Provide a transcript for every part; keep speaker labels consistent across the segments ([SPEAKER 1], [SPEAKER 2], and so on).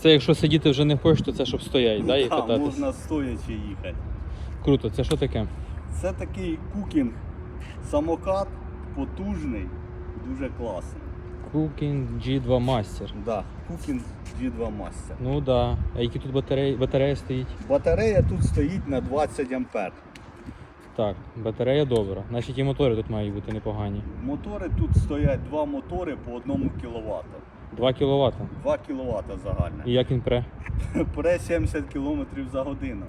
[SPEAKER 1] Це якщо сидіти вже не хочеш, то це щоб стоять, да, і
[SPEAKER 2] Да,
[SPEAKER 1] кататись.
[SPEAKER 2] можна стоячи їхати.
[SPEAKER 1] Круто, це що таке?
[SPEAKER 2] Це такий кукінг самокат, потужний, дуже класний.
[SPEAKER 1] Cooking G2 Master.
[SPEAKER 2] Да, кукінг G2 Master.
[SPEAKER 1] Ну так. Да. А які тут батареї, батарея стоїть?
[SPEAKER 2] Батарея тут стоїть на 20 ампер.
[SPEAKER 1] Так, батарея добра. Значить і мотори тут мають бути непогані.
[SPEAKER 2] Мотори тут стоять два мотори по 1 кВт.
[SPEAKER 1] 2 кВт.
[SPEAKER 2] 2 кВт загальне.
[SPEAKER 1] І як він пре?
[SPEAKER 2] Пре 70 км за годину.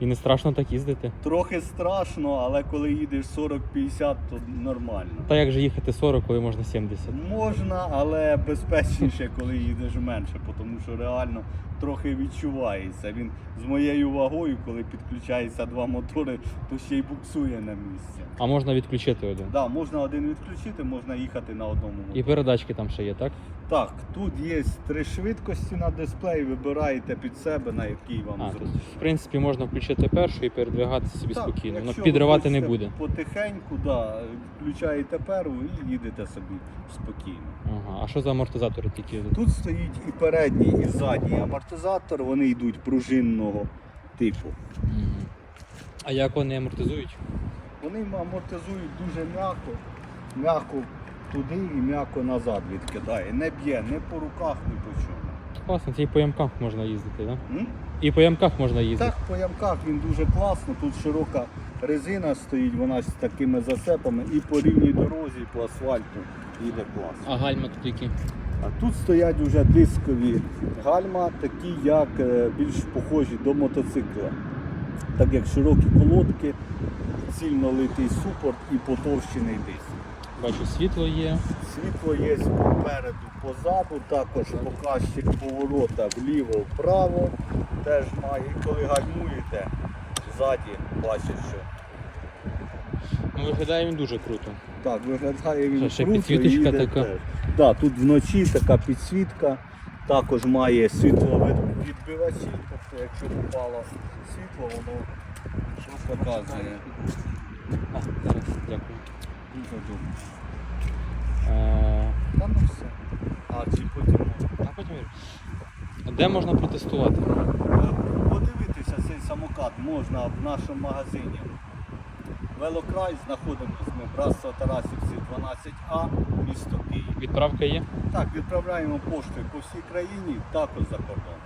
[SPEAKER 1] І не страшно так їздити.
[SPEAKER 2] Трохи страшно, але коли їдеш 40-50, то нормально.
[SPEAKER 1] Та як же їхати 40, коли можна 70?
[SPEAKER 2] Можна, але безпечніше, коли їдеш менше, тому що реально трохи відчувається. Він з моєю вагою, коли підключається два мотори, то ще й буксує на місці.
[SPEAKER 1] А можна відключити один.
[SPEAKER 2] Да, можна один відключити, можна їхати на одному моторі.
[SPEAKER 1] І передачки там ще є, так?
[SPEAKER 2] Так, тут є три швидкості на дисплеї, вибираєте під себе, на який вам
[SPEAKER 1] А, тут,
[SPEAKER 2] зручно.
[SPEAKER 1] в принципі, можна включити першу і передвигатися собі
[SPEAKER 2] Так,
[SPEAKER 1] спокійно. Воно
[SPEAKER 2] якщо
[SPEAKER 1] підривати не буде.
[SPEAKER 2] Потихеньку, да, включаєте перву і їдете собі спокійно.
[SPEAKER 1] Ага. А що за амортизатори такі?
[SPEAKER 2] Тут стоїть і передній, і задній амортизатор, вони йдуть пружинного типу.
[SPEAKER 1] А як вони амортизують?
[SPEAKER 2] Вони амортизують дуже м'яко, м'яко туди і м'яко назад відкидає. Не б'є ні по руках, ні по чому.
[SPEAKER 1] Класно, це і по ямках можна їздити, так?
[SPEAKER 2] М?
[SPEAKER 1] І по ямках можна їздити.
[SPEAKER 2] Так, по ямках він дуже класно. Тут широка резина стоїть, вона з такими засепами, і по рівній дорозі, і по асфальту їде класно.
[SPEAKER 1] А гальма тут які?
[SPEAKER 2] А тут стоять вже дискові гальма, такі як е, більш похожі до мотоцикла. Так як широкі колодки, цільно литий супорт і потовщений диск.
[SPEAKER 1] Бачу, світло є.
[SPEAKER 2] Світло є попереду, позаду, також показчик поворота вліво-вправо теж має. І коли гальмуєте, ззаді бачите, що
[SPEAKER 1] Ну, виглядає він дуже круто.
[SPEAKER 2] так, виглядає він
[SPEAKER 1] ще
[SPEAKER 2] круто,
[SPEAKER 1] підсвіточка
[SPEAKER 2] їде
[SPEAKER 1] така?
[SPEAKER 2] теж. Да, тут вночі така підсвітка, також має світловідбивачі, тобто якщо попало світло, воно що показує.
[SPEAKER 1] А, зараз, дякую. Е,
[SPEAKER 2] Та ну все. А чи потім
[SPEAKER 1] а потім... Де можна протестувати?
[SPEAKER 2] Подивитися цей самокат можна в нашому магазині. Велокрай знаходимося ми в Братство Тарасівці 12А, місто Київ.
[SPEAKER 1] Відправка є?
[SPEAKER 2] Так, відправляємо поштою по всій країні, також за кордон.